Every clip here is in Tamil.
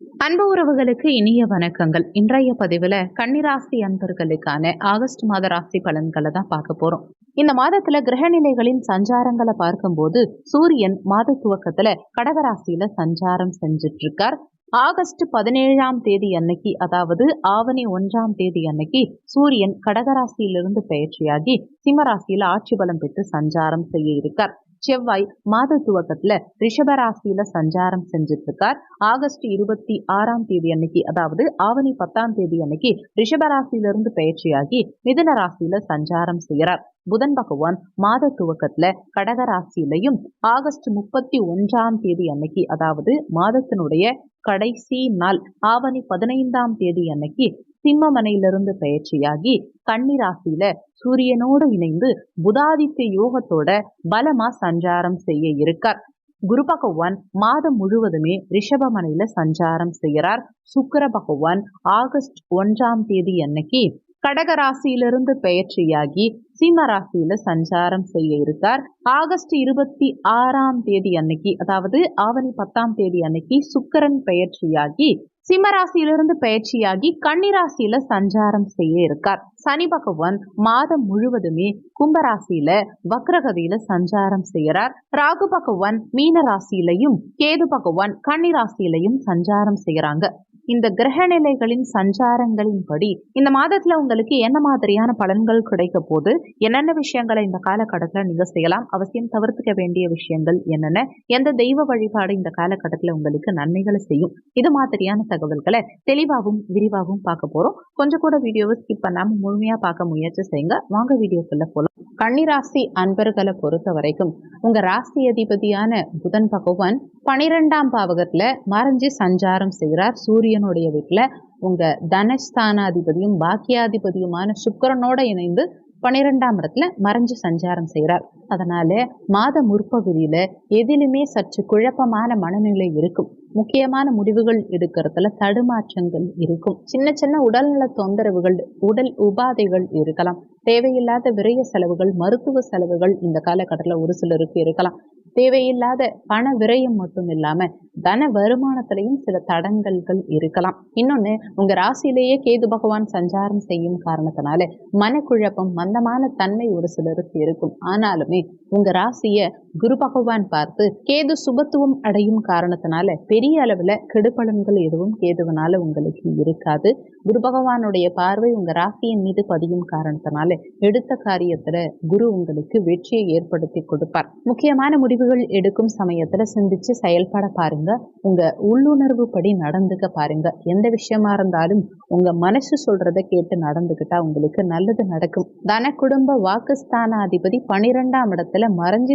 அன்பு உறவுகளுக்கு இனிய வணக்கங்கள். இன்றைய பதிவில் கன்னிராசி அன்பர்களுக்கான ஆகஸ்ட் மாத ராசி பலன்களை தான் பார்க்க போறோம். இந்த மாதத்துல கிரகநிலைகளின் சஞ்சாரங்களை பார்க்கும்போது சூரியன் மாத துவக்கத்துல கடகராசியில சஞ்சாரம் செஞ்சுட்டு இருக்கார் ஆகஸ்ட் பதினேழாம் தேதி அன்னைக்கு அதாவது ஆவணி ஒன்றாம் தேதி அன்னைக்கு சூரியன் கடகராசியிலிருந்து பயிற்சியாகி சிம்மராசியில ஆட்சி பலம் பெற்று சஞ்சாரம் செய்ய இருக்கார். செவ்வாய் மாத துவக்கத்துல ரிஷபராசியில சஞ்சாரம் செஞ்சுட்டு இருக்கார் ஆகஸ்ட் இருபத்தி ஆறாம் தேதி அன்னைக்கு அதாவது ஆவணி பத்தாம் தேதி அன்னைக்கு ரிஷபராசியிலிருந்து பயிற்சியாகி மிதன ராசியில சஞ்சாரம் செய்கிறார். புதன் பகவான் மாத துவக்கத்துல கடக ராசியிலையும் ஆகஸ்ட் முப்பத்தி ஒன்றாம் தேதி அன்னைக்கு அதாவது மாதத்தினுடைய கடைசி நாள் ஆவணி பதினைந்தாம் தேதி அன்னைக்கு சிம்மமனையிலிருந்து பயிற்சியாகி கன்னிராசியில சூரியனோடு இணைந்து புதாதித்ய யோகத்தோட பலமா சஞ்சாரம் செய்ய இருக்கார். குரு பகவான் மாதம் முழுவதுமே ரிஷபமனையில சஞ்சாரம் செய்கிறார் சுக்கர பகவான் ஆகஸ்ட் ஒன்றாம் தேதி அன்னைக்கு கடகராசியிலிருந்து பெயர்ச்சியாகி சிம்ம ராசியில சஞ்சாரம் செய்ய இருக்கார். ஆகஸ்ட் இருபத்தி ஆறாம் தேதி அன்னைக்கு அதாவது ஆவணி பத்தாம் தேதி அன்னைக்கு சுக்கரன் பெயர்ச்சியாகி சிம்மராசியிலிருந்து பயிற்சியாகி கன்னிராசியில சஞ்சாரம் செய்ய இருக்கார். சனி பகவான் மாதம் முழுவதுமே கும்பராசியில வக்ரகதியில சஞ்சாரம் செய்யறார். ராகு பகவான் மீன ராசியிலையும் கேது பகவான் கன்னிராசியிலையும் சஞ்சாரம் செய்யறாங்க. இந்த கிரக நிலைகளின் சஞ்சாரங்களின்படி இந்த மாதத்துல உங்களுக்கு என்ன மாதிரியான பலன்கள் கிடைக்க போது என்னென்ன விஷயங்களை இந்த காலகட்டத்தில் நீங்க செய்யலாம்? அவசியம் தவிர்த்துக்க வேண்டிய விஷயங்கள் என்னென்ன? எந்த தெய்வ வழிபாடு இந்த காலகட்டத்தில் உங்களுக்கு நன்மைகளை செய்யும்? இது மாதிரியான தகவல்களை தெளிவாகவும் விரிவாகவும் பார்க்க போறோம். கொஞ்சம் கூட வீடியோவை ஸ்கிப் பண்ணாம முழுமையா பார்க்க முயற்சி செய்யுங்க. வாங்க வீடியோக்குள்ள போலாம். கன்னிராசி அன்பர்களை பொறுத்த வரைக்கும் உங்க ராசி அதிபதியான புதன் பகவான் பனிரெண்டாம் பாவகத்துல மறைஞ்சு சஞ்சாரம் செய்கிறார் சூரியனுடைய வீட்டில் உங்கள் தனஸ்தானாதிபதியும் பாக்கியாதிபதியுமான சுக்கரனோட இணைந்து பனிரெண்டாம் இடத்துல மறைஞ்சு சஞ்சாரம் செய்கிறார் அதனால மாத முற்பகுதியில் எதிலுமே சற்று குழப்பமான மனநிலை இருக்கும். முக்கியமான முடிவுகள் எடுக்கிறதுல தடுமாற்றங்கள் இருக்கும். சின்ன சின்ன உடல்நல தொந்தரவுகள் உடல் உபாதைகள் இருக்கலாம். தேவையில்லாத விரய செலவுகள் மருத்துவ செலவுகள் இந்த காலகட்டத்தில் ஒரு சிலருக்கு இருக்கலாம். தேவையில்லாத பண விரயம் மட்டும் இல்லாம தன வருமானத்திலையும் சில தடங்கல்கள் இருக்கலாம். இன்னொன்னு உங்க ராசியிலேயே கேது பகவான் சஞ்சாரம் செய்யும் காரணத்தினால மனக்குழப்பம் மந்தமான தன்மை ஒரு சிலருக்கு இருக்கும். ஆனாலுமே உங்க ராசியை குரு பகவான் பார்த்து கேது சுபத்துவம் அடையும் காரணத்தினால பெரிய அளவுல கெடுபலன்கள் எதுவும் கேதுவனால உங்களுக்கு இருக்காது. குரு பகவானுடைய பார்வை உங்க ராசியின் மீது பதியும் காரணத்தினால எடுத்த காரியத்துல குரு உங்களுக்கு வெற்றியை ஏற்படுத்தி கொடுப்பார். முக்கியமான முடிவுகள் எடுக்கும் சமயத்துல சிந்திச்சு செயல்பட பாருங்க. உங்க உள்ளுணர்வு படி நடந்துக்க பாருங்க. எந்த விஷயமா இருந்தாலும் உங்க மனசு சொல்றதை கேட்டு நடந்துகிட்டா உங்களுக்கு நல்லது நடக்கும். தன குடும்ப வாக்குஸ்தானாதிபதி பனிரெண்டாம் இடத்துல மறைஞ்சு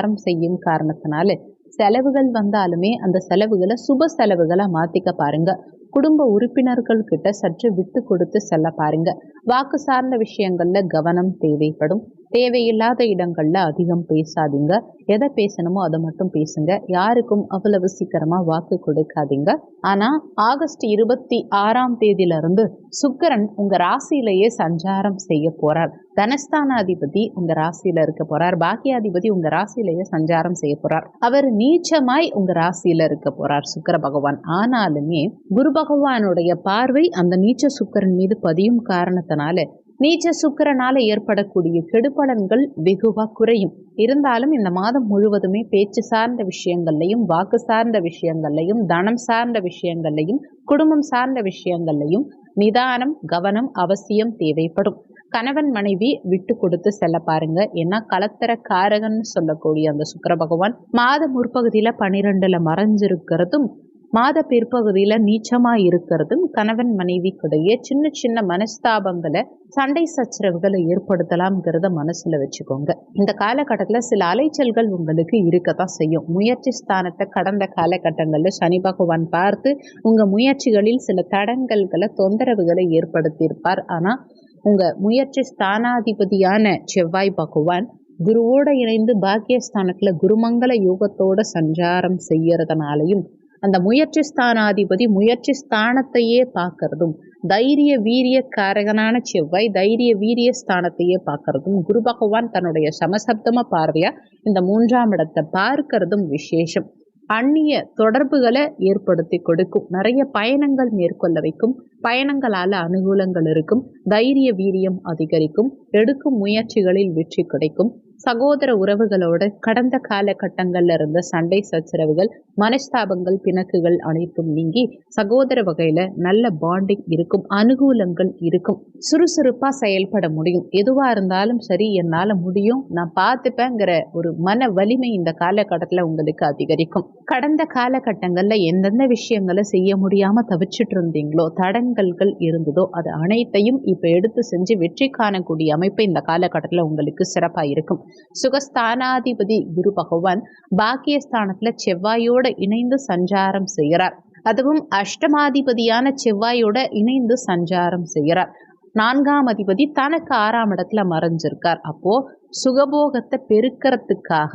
சஞ்சாரம் செய்யும் காரணத்தினால செலவுகள் வந்தாலுமே அந்த செலவுகளை சுப செலவுகளை மாத்திக்க பாருங்க. குடும்ப உறுப்பினர்கள் கிட்ட சற்று விட்டு கொடுத்து செல்ல பாருங்க. வாக்கு சார்ந்த விஷயங்கள்ல கவனம் தேவைப்படும். தேவையில்லாத இடங்களில் அதிகம் பேசாதீங்க. எதை பேசணுமோ அதை மட்டும் பேசுங்க. யாருக்கும் அவ்வளவு சீக்கிரமாக வாக்கு கொடுக்காதீங்க. ஆனால் ஆகஸ்ட் இருபத்தி ஆறாம் தேதியில இருந்து சுக்கரன் உங்கள் ராசியிலேயே சஞ்சாரம் செய்ய போகிறார் தனஸ்தானாதிபதி உங்கள் ராசியில் இருக்க போகிறார் பாக்கியாதிபதி உங்கள் ராசியிலேயே சஞ்சாரம் செய்ய போகிறார் அவர் நீச்சமாய் உங்கள் ராசியில் இருக்க போகிறார் சுக்கர பகவான். ஆனாலுமே குரு பகவானுடைய பார்வை அந்த நீச்ச சுக்கரன் மீது பதியும் காரணத்தினால நீச்ச சுக்கரனால ஏற்படக்கூடிய கெடுபலன்கள் வெகுவா குறையும். இருந்தாலும் இந்த மாதம் முழுவதுமே பேச்சு சார்ந்த விஷயங்கள்லையும் வாக்கு சார்ந்த விஷயங்கள்லையும் தனம் சார்ந்த விஷயங்கள்லையும் குடும்பம் சார்ந்த விஷயங்கள்லையும் நிதானம் கவனம் அவசியம் தேவைப்படும். கணவன் மனைவி விட்டு கொடுத்து செல்ல பாருங்க. ஏன்னா கலத்தர காரகன் சொல்லக்கூடிய அந்த சுக்கர பகவான் மாத முற்பகுதியில பனிரெண்டுல மறைஞ்சிருக்கிறதும் மாத பிற்பகுதியில் நீச்சமாக இருக்கிறதும் கணவன் மனைவிக்கிடையே சின்ன சின்ன மனஸ்தாபங்களை சண்டை சச்சரவுகளை ஏற்படுத்தலாம்ங்கிறத மனசில் வச்சுக்கோங்க. இந்த காலகட்டத்தில் சில அலைச்சல்கள் உங்களுக்கு இருக்கத்தான் செய்யும். முயற்சி ஸ்தானத்தை கடந்த காலகட்டங்களில் சனி பகவான் பார்த்து உங்கள் முயற்சிகளில் சில தடங்கல்களை தொந்தரவுகளை ஏற்படுத்தியிருப்பார். ஆனால் உங்கள் முயற்சி ஸ்தானாதிபதியான செவ்வாய் பகவான் குருவோட இணைந்து பாக்கியஸ்தானத்தில் குருமங்கல யோகத்தோட சஞ்சாரம் செய்யறதுனாலையும் அந்த முயற்சி ஸ்தானாதிபதி முயற்சி ஸ்தானத்தையே பார்க்கறதும் தைரிய வீரிய காரகனான செவ்வாய் தைரிய வீரிய ஸ்தானத்தையே பார்க்கறதும் குரு பகவான் தன்னுடைய சமசப்தம பார்வையா இந்த மூன்றாம் இடத்தை பார்க்கறதும் விசேஷம். அந்நிய தொடர்புகளை ஏற்படுத்தி கொடுக்கும். நிறைய பயணங்கள் மேற்கொள்ள வைக்கும். பயணங்களால் அனுகூலங்கள் இருக்கும். தைரிய வீரியம் அதிகரிக்கும். எடுக்கும் முயற்சிகளில் வெற்றி கிடைக்கும். சகோதர உறவுகளோட கடந்த காலகட்டங்களில் இருந்த சண்டை சச்சரவுகள் மனஸ்தாபங்கள் பிணக்குகள் அனைத்தும் நீங்கி சகோதர வகையில் நல்ல பாண்டிங் இருக்கும் அனுகூலங்கள் இருக்கும். சுறுசுறுப்பாக செயல்பட முடியும். எதுவாக இருந்தாலும் சரி என்னால் முடியும் நான் பார்த்துப்பேங்கிற ஒரு மன வலிமை இந்த காலகட்டத்தில் உங்களுக்கு அதிகரிக்கும். கடந்த காலகட்டங்களில் எந்தெந்த விஷயங்களை செய்ய முடியாமல் தவிச்சிட்டு இருந்தீங்களோ தடங்கல்கள் இருந்ததோ அது அனைத்தையும் இப்போ எடுத்து செஞ்சு வெற்றி காணக்கூடிய அமைப்பு இந்த காலகட்டத்தில் உங்களுக்கு சிறப்பாக இருக்கும். சுகஸ்தானாதிபதி குரு பகவான் பாக்கியஸ்தானத்துல செவ்வாயோட இணைந்து சஞ்சாரம் செய்கிறார். அதுவும் அஷ்டமாதிபதியான செவ்வாயோட இணைந்து சஞ்சாரம் செய்கிறார். நான்காம் அதிபதி தனக்கு ஆறாம் இடத்துல மறைஞ்சிருக்கார். அப்போ சுகபோகத்தை பெருக்கிறதுக்காக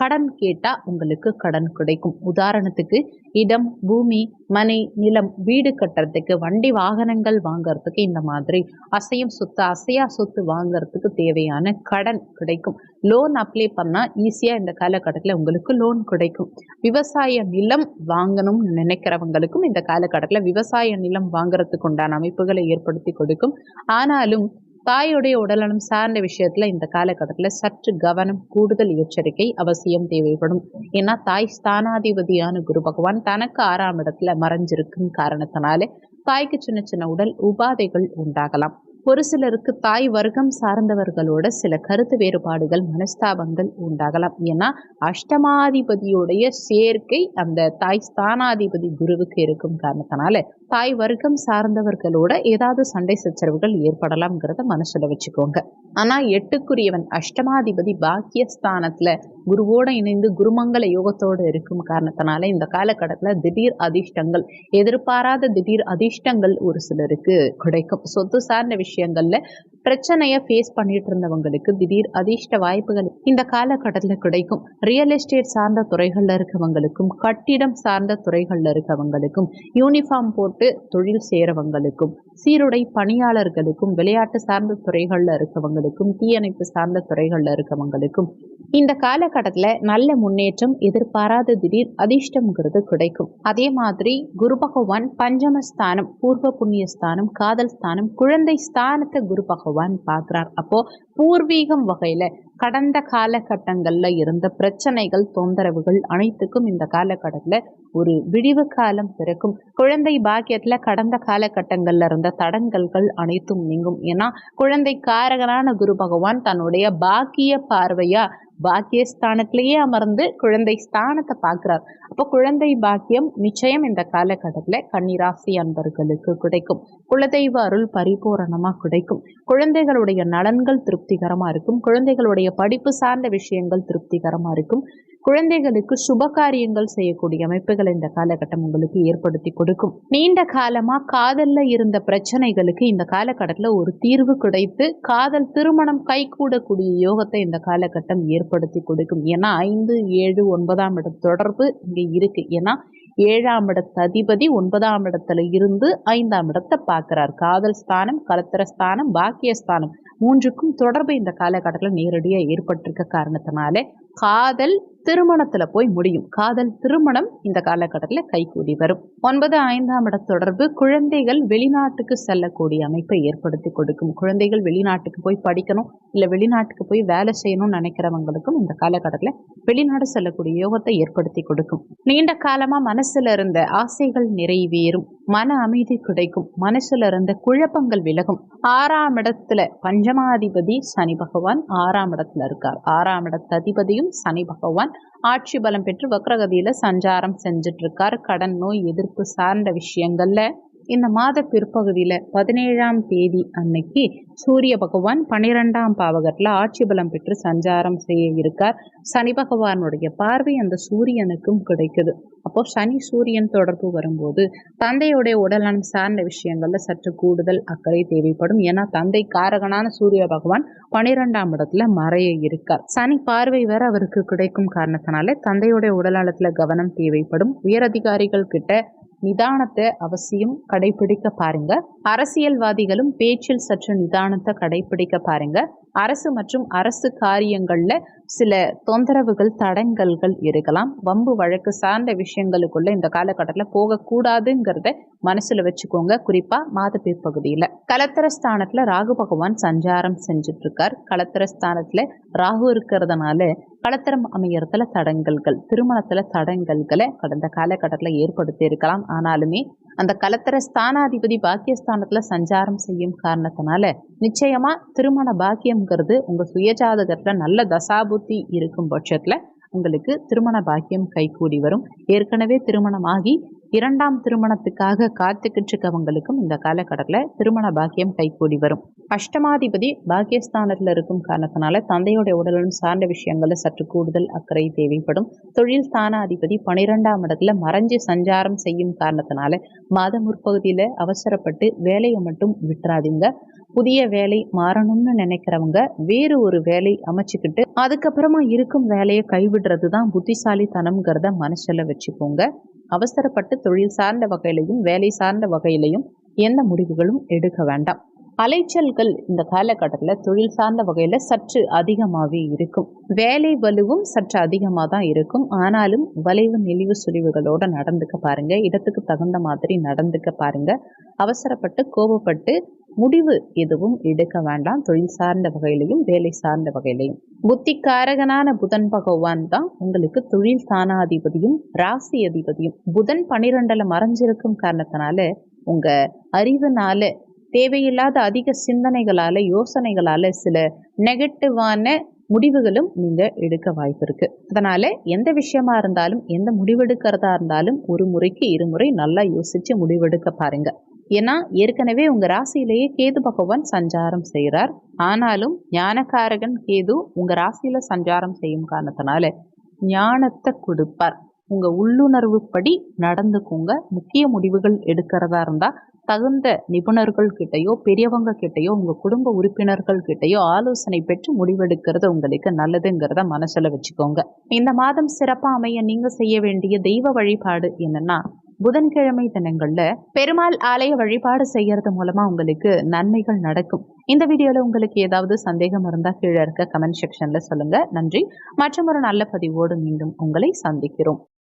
கடன் கேட்டால் உங்களுக்கு கடன் கிடைக்கும். உதாரணத்துக்கு இடம் பூமி மனை நிலம் வீடு கட்டுறதுக்கு வண்டி வாகனங்கள் வாங்கிறதுக்கு இந்த மாதிரி அசையும் சொத்து அசையா சொத்து வாங்கிறதுக்கு தேவையான கடன் கிடைக்கும். லோன் அப்ளை பண்ணால் ஈஸியாக இந்த காலகட்டத்தில் உங்களுக்கு லோன் கிடைக்கும். விவசாய நிலம் வாங்கணும்னு நினைக்கிறவங்களுக்கும் இந்த காலகட்டத்தில் விவசாய நிலம் வாங்குறதுக்கு உண்டான அமைப்புகளை ஏற்படுத்தி கொடுக்கும். ஆனாலும் தாயுடைய உடல்நலம் சார்ந்த விஷயத்துல இந்த காலகட்டத்தில் சற்று கவனம் கூடுதல் எச்சரிக்கை அவசியம் தேவைப்படும். ஏன்னா தாய் ஸ்தானாதிபதியான குரு பகவான் தனக்கு ஆறாம் இடத்துல மறைஞ்சிருக்கும் காரணத்தினால தாய்க்கு சின்ன சின்ன உடல் உபாதைகள் உண்டாகலாம். ஒரு சிலருக்கு தாய் வர்க்கம் சார்ந்தவர்களோட சில கருத்து வேறுபாடுகள் மனஸ்தாபங்கள் உண்டாகலாம். ஏன்னா அஷ்டமாதிபதியுடைய சேர்க்கை அந்த தாய் ஸ்தானாதிபதி குருவுக்கு இருக்கும் காரணத்தினால தாய் வர்க்கம் சார்ந்தவர்களோட ஏதாவது சண்டை சச்சரவுகள் ஏற்படலாம்ங்கிறத மனசுல வச்சுக்கோங்க. ஆனா எட்டுக்குரியவன் அஷ்டமாதிபதி பாக்கியஸ்தானத்துல குருவோட இணைந்து குருமங்கல யோகத்தோடு இருக்கும் காரணத்தினால இந்த காலகட்டத்தில் திடீர் அதிர்ஷ்டங்கள் எதிர்பாராத திடீர் அதிர்ஷ்டங்கள் ஒரு சிலருக்கு கிடைக்கும். சொத்து சார்ந்த விஷயங்கள்ல பிரச்சனையை ஃபேஸ் பண்ணிட்டு இருந்தவங்களுக்கு திடீர் அதிர்ஷ்ட வாய்ப்புகள் இந்த காலகட்டத்தில் கிடைக்கும். ரியல் எஸ்டேட் சார்ந்த துறைகளில் இருக்கவங்களுக்கும் கட்டிடம் சார்ந்த துறைகளில் இருக்கவங்களுக்கும் யூனிஃபார்ம் போட்டு தொழில் செய்கிறவங்களுக்கும் சீருடை பணியாளர்களுக்கும் விளையாட்டு சார்ந்த துறைகளில் இருக்கவங்களுக்கும் தீயணைப்பு சார்ந்த துறைகளில் இருக்கவங்களுக்கும் இந்த காலகட்டத்தில் நல்ல முன்னேற்றம் எதிர்பாராத திடீர் அதிர்ஷ்டம்ங்கிறது கிடைக்கும். அதே மாதிரி குரு பகவான் பஞ்சமஸ்தானம் பூர்வ புண்ணிய ஸ்தானம் காதல் ஸ்தானம் குழந்தை ஸ்தானத்தை குரு பகவான் பார்க்குறார். அப்போ பூர்வீகம் வகையில் கடந்த காலகட்டங்களில் இருந்த பிரச்சனைகள் தொந்தரவுகள் அனைத்துக்கும் இந்த காலகட்டத்தில் ஒரு விடிவு காலம் பிறக்கும். குழந்தை பாக்கியத்தில் கடந்த காலகட்டங்களில் இருந்த தடங்கல்கள் அனைத்தும் நீங்கும். ஏன்னா குழந்தை காரகனான குரு பகவான் தன்னுடைய பாக்கிய பார்வையா பாக்கிய ஸ்தானத்திலேயே அமர்ந்து குழந்தை ஸ்தானத்தை பார்க்குறார். அப்போ குழந்தை பாக்கியம் நிச்சயம் இந்த காலகட்டத்தில் கன்னிராசி அன்பர்களுக்கு கிடைக்கும். குலதெய்வ அருள் பரிபூரணமாக கிடைக்கும். குழந்தைகளுடைய நலன்கள் திருப்திகரமாக இருக்கும். குழந்தைகளுடைய படிப்பு சார்ந்த விஷயங்கள் திருப்திகரமாக இருக்கும். குழந்தைகளுக்கு சுப காரியங்கள் செய்யக்கூடிய அமைப்புகளை இந்த காலகட்டம் உங்களுக்கு ஏற்படுத்தி கொடுக்கும். நீண்ட காலமா காதல்ல இருந்த பிரச்சனைகளுக்கு இந்த காலகட்டத்தில் ஒரு தீர்வு கிடைத்து காதல் திருமணம் கைகூடக்கூடிய யோகத்தை இந்த காலகட்டம் ஏற்படுத்தி கொடுக்கும். ஏன்னா ஐந்து ஏழு ஒன்பதாம் இடம் தொடர்பு இங்கே இருக்கு. ஏன்னா ஏழாம் இடத்து அதிபதி ஒன்பதாம் இடத்துல இருந்து ஐந்தாம் இடத்தை பார்க்கிறார். காதல் ஸ்தானம் கலத்திரஸ்தானம் பாக்கியஸ்தானம் மூன்றுக்கும் தொடர்பு இந்த காலகட்டத்தில் நேரடியாக ஏற்பட்டிருக்க காரணத்தினால காதல் திருமணத்தில் போய் முடியும். காதல் திருமணம் இந்த காலகட்டத்தில் கைகூடி வரும். ஒன்பது ஐந்தாம் இட தொடர்பு குழந்தைகள் வெளிநாட்டுக்கு செல்லக்கூடிய அமைப்பை ஏற்படுத்தி கொடுக்கும். குழந்தைகள் வெளிநாட்டுக்கு போய் படிக்கணும் இல்லை வெளிநாட்டுக்கு போய் வேலை செய்யணும்னு நினைக்கிறவங்களுக்கும் இந்த காலகட்டத்தில் வெளிநாடு செல்லக்கூடிய யோகத்தை ஏற்படுத்தி கொடுக்கும். நீண்ட காலமாக மனசில் இருந்த ஆசைகள் நிறைவேறும். மன அமைதி கிடைக்கும். மனசுல இருந்த குழப்பங்கள் விலகும். ஆறாம் இடத்துல பஞ்சமாதிபதி சனி பகவான் ஆறாம் இடத்துல இருக்கார். ஆறாம் இடத்து அதிபதியும் சனி பகவான் ஆட்சி பலம் பெற்று வக்ரகதியில் சஞ்சாரம் செஞ்சுட்டு இருக்கார் கடன் நோய் எதிர்ப்பு சார்ந்த விஷயங்களில். இந்த மாத பிற்பகுதியில் பதினேழாம் தேதி அன்னைக்கு சூரிய பகவான் பன்னிரெண்டாம் பாவகத்தில் ஆட்சி பலம் பெற்று சஞ்சாரம் செய்ய இருக்கார். சனி பகவானுடைய பார்வை அந்த சூரியனுக்கும் கிடைக்குது. அப்போ சனி சூரியன் தொடர்பு வரும்போது தந்தையுடைய உடல்நலம் சார்ந்த விஷயங்களில் சற்று கூடுதல் அக்கறை தேவைப்படும். ஏன்னா தந்தை காரகனான சூரிய பகவான் பனிரெண்டாம் இடத்துல மறைய இருக்கார். சனி பார்வை வேற அவருக்கு கிடைக்கும் காரணத்தினால தந்தையுடைய உடல்நலத்தில் கவனம் தேவைப்படும். உயரதிகாரிகள் கிட்ட நிதானத்தை அவசியம் கடைபிடிக்க பாருங்க. அரசியல்வாதிகளும் பேச்சில் சற்று நிதானத்தை கடைபிடிக்க பாருங்க. அரசு மற்றும் அரசு காரியங்களில் சில தொந்தரவுகள் தடங்கல்கள் இருக்கலாம். வம்பு வழக்கு சார்ந்த விஷயங்களுக்குள்ள இந்த காலகட்டத்தில் போகக்கூடாதுங்கிறத மனசில் வச்சுக்கோங்க. குறிப்பாக மாத பிற்பகுதியில் கலத்திரஸ்தானத்தில் ராகு பகவான் சஞ்சாரம் செஞ்சுட்டு இருக்கார் கலத்திரஸ்தானத்தில் ராகு இருக்கிறதுனால கலத்திரம் அமையறதுல தடங்கல்கள் திருமணத்தில் தடங்கல்களை கடந்த காலகட்டத்தில் ஏற்படுத்தி இருக்கலாம் ஆனாலுமே அந்த கலத்தர ஸ்தானாதிபதி பாக்கியஸ்தானத்துல சஞ்சாரம் செய்யும் காரணத்தினால நிச்சயமா திருமண பாக்கியம்ங்கிறது உங்க சுயஜாதகத்துல நல்ல தசாபுத்தி இருக்கும் பட்சத்துல உங்களுக்கு திருமண பாக்கியம் கைகூடி வரும். ஏற்கனவே திருமணமாகி இரண்டாம் திருமணத்துக்காக காத்துக்கிட்டு இருக்கவங்களுக்கும் இந்த காலகட்டத்தில் திருமண பாக்கியம் கைகூடி வரும். அஷ்டமாதிபதி பாக்கியஸ்தானத்தில் இருக்கும் காரணத்தினால தந்தையோட உடலும் சார்ந்த விஷயங்களில் சற்று கூடுதல் அக்கறை தேவைப்படும். தொழில் ஸ்தானாதிபதி பனிரெண்டாம் இடத்துல மறைஞ்சு சஞ்சாரம் செய்யும் காரணத்தினால மாத முற்பகுதியில் அவசரப்பட்டு வேலையை மட்டும் விட்டுறாதீங்க. புதிய வேலை மாறணும்னு நினைக்கிறவங்க வேறு ஒரு வேலை அமைச்சுக்கிட்டு அதுக்கப்புறமா இருக்கும் வேலையை கைவிடுறது தான் புத்திசாலித்தனம்ங்கிறத மனசில் வச்சுக்கோங்க. அவசரப்பட்டு தொழில் சார்ந்த வகையிலையும் வேலை சார்ந்த வகையிலையும் எந்த முடிவுகளும் எடுக்க வேண்டாம். அலைச்சல்கள் இந்த காலகட்டத்தில் தொழில் சார்ந்த வகையில் சற்று அதிகமாகவே இருக்கும். வேலை வலுவும் சற்று அதிகமாக தான் இருக்கும். ஆனாலும் வளைவு நெளிவு சுழிவுகளோடு நடந்துக்க பாருங்கள் இடத்துக்கு தகுந்த மாதிரி நடந்துக்க பாருங்க. அவசரப்பட்டு கோபப்பட்டு முடிவு எதுவும் எடுக்க வேண்டாம். தொழில் சார்ந்த வகையிலையும் வேலை சார்ந்த வகையிலையும். புத்திக்காரகனான புதன் பகவான் தான் உங்களுக்கு தொழில் ஸ்தானாதிபதியும் ராசி அதிபதியும். புதன் பனிரெண்டுல மறைஞ்சிருக்கும் காரணத்தினால உங்க அறிவுனால தேவையில்லாத அதிக சிந்தனைகளால யோசனைகளால சில நெகட்டிவான முடிவுகளும் நீங்க எடுக்க வாய்ப்பு இருக்கு. அதனால எந்த விஷயமா இருந்தாலும் எந்த முடிவெடுக்கிறதா இருந்தாலும் ஒரு முறைக்கு இருமுறை நல்லா யோசிச்சு முடிவெடுக்க பாருங்க. ஏன்னா ஏற்கனவே உங்க ராசியிலேயே கேது பகவான் சஞ்சாரம் செய்கிறார் ஆனாலும் ஞானக்காரகன் கேது உங்க ராசியில சஞ்சாரம் செய்யும் காரணத்தினால ஞானத்தை கொடுப்பார். உங்க உள்ளுணர்வுப்படி நடந்துக்கோங்க. முக்கிய முடிவுகள் எடுக்கிறதா இருந்தா தகுந்த நிபுணர்கள் கிட்டையோ பெரியவங்க கிட்டையோ உங்க குடும்ப உறுப்பினர்கள் கிட்டையோ ஆலோசனை பெற்று முடிவெடுக்கிறது உங்களுக்கு நல்லதுங்கிறத மனசுல வச்சுக்கோங்க. இந்த மாதம் சிறப்பா அமைய நீங்க செய்ய வேண்டிய தெய்வ வழிபாடு என்னன்னா புதன்கிழமை தினங்கள்ல பெருமாள் ஆலய வழிபாடு செய்யறது மூலமா உங்களுக்கு நன்மைகள் நடக்கும். இந்த வீடியோல உங்களுக்கு ஏதாவது சந்தேகம் இருந்தா கீழே இருக்க கமெண்ட் செக்ஷன்ல சொல்லுங்க. நன்றி. மற்றும் ஒரு நல்ல பதிவோடு மீண்டும் உங்களை சந்திக்கிறோம்.